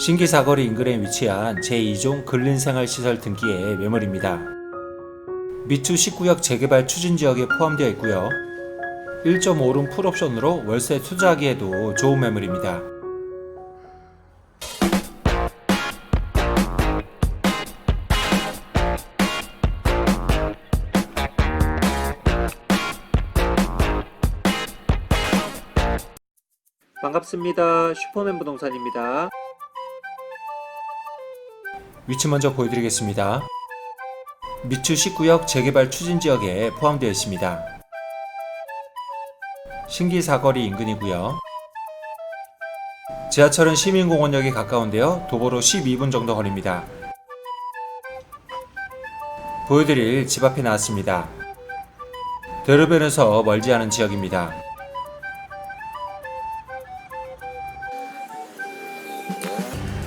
신기사거리 인근에 위치한 제2종 근린생활시설 등기의 매물입니다. 미투 19역 재개발 추진 지역에 포함되어 있고요. 1.5룸 풀옵션으로 월세 투자하기에도 좋은 매물입니다. 반갑습니다. 슈퍼맨 부동산입니다. 위치 먼저 보여드리겠습니다. 미추 19역 재개발 추진 지역에 포함되어 있습니다. 신기 사거리 인근이고요. 지하철은 시민공원역에 가까운데요. 도보로 12분 정도 거리입니다. 보여드릴 집 앞에 나왔습니다. 대로변에서 멀지 않은 지역입니다.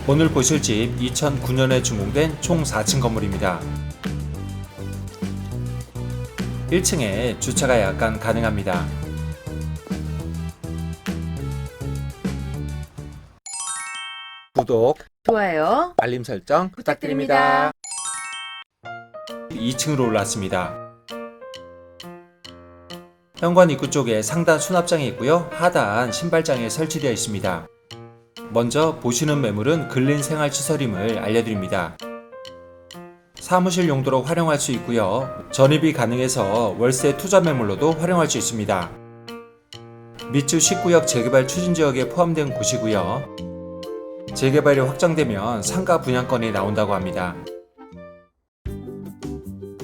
오늘 보실 집 2009년에 준공된 총 4층 건물입니다. 1층에 주차가 약간 가능합니다. 구독, 좋아요. 알림 설정 부탁드립니다. 2층으로 올랐습니다. 현관 입구 쪽에 상단 수납장이 있고요. 하단 신발장에 설치되어 있습니다. 먼저 보시는 매물은 근린 생활 시설임을 알려드립니다. 사무실 용도로 활용할 수 있고요. 전입이 가능해서 월세 투자 매물로도 활용할 수 있습니다. 미추 19역 재개발 추진 지역에 포함된 곳이고요. 재개발이 확정되면 상가 분양권이 나온다고 합니다.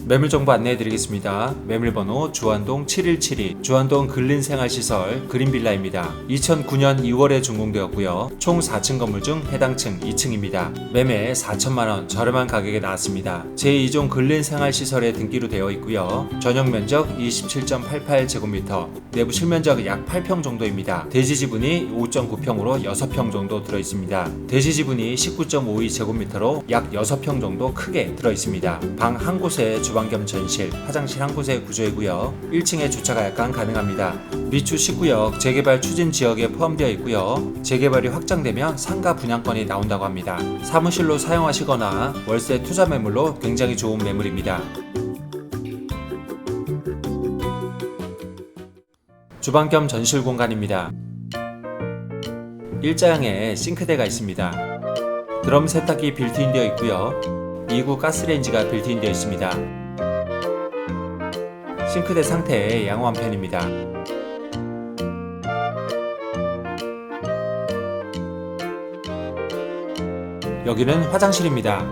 매물 정보 안내해 드리겠습니다. 매물번호 주안동 7172 주안동 근린생활시설 그린빌라입니다. 2009년 2월에 준공되었고요. 총 4층 건물 중 해당 층 2층입니다. 매매 4천만원 저렴한 가격에 나왔습니다. 제2종 근린생활시설에 등기로 되어 있고요. 전용 면적 27.88제곱미터 내부 실면적 약 8평 정도입니다. 대지 지분이 5.9평으로 6평 정도 들어 있습니다. 대지 지분이 19.52제곱미터로 약 6평 정도 크게 들어 있습니다. 방 한 곳에 주방 겸 전실, 화장실 한 곳의 구조이고요. 1층에 주차가 약간 가능합니다. 미추 19역 재개발 추진 지역에 포함되어 있고요. 재개발이 확정되면 상가 분양권이 나온다고 합니다. 사무실로 사용하시거나 월세 투자 매물로 굉장히 좋은 매물입니다. 주방 겸 전실 공간입니다. 일자형에 싱크대가 있습니다. 드럼 세탁기 빌트인 되어 있고요. 2구 가스레인지가 빌트인 되어 있습니다. 싱크대 상태에 양호한 편입니다. 여기는 화장실입니다.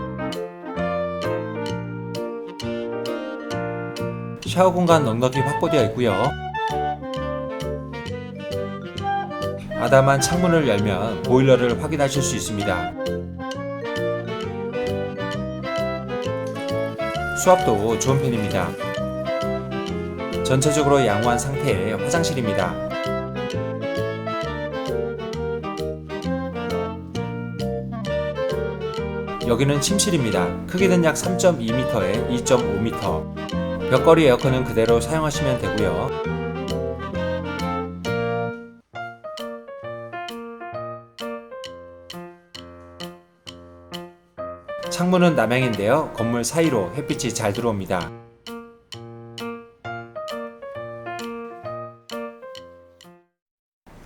샤워 공간 넉넉히 확보되어 있고요. 아담한 창문을 열면 보일러를 확인하실 수 있습니다. 수압도 좋은 편입니다. 전체적으로 양호한 상태의 화장실입니다. 여기는 침실입니다. 크기는 약 3.2m에 2.5m. 벽걸이 에어컨은 그대로 사용하시면 되고요. 창문은 남향인데요. 건물 사이로 햇빛이 잘 들어옵니다.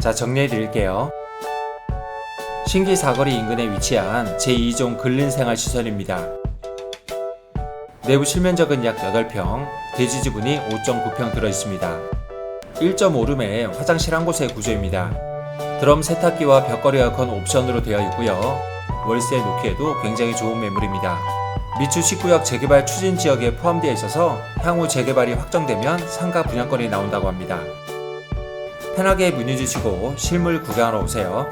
자, 정리해 드릴게요. 신기 사거리 인근에 위치한 제2종 근린생활시설입니다. 내부 실면적은 약 8평, 대지 지분이 5.9평 들어 있습니다. 1.5룸에 화장실 한 곳의 구조입니다. 드럼 세탁기와 벽걸이 에어컨 옵션으로 되어 있고요. 월세 놓기에도 굉장히 좋은 매물입니다. 미추 19역 재개발 추진 지역에 포함되어 있어서 향후 재개발이 확정되면 상가 분양권이 나온다고 합니다. 편하게 문의 주시고 실물 구경하러 오세요.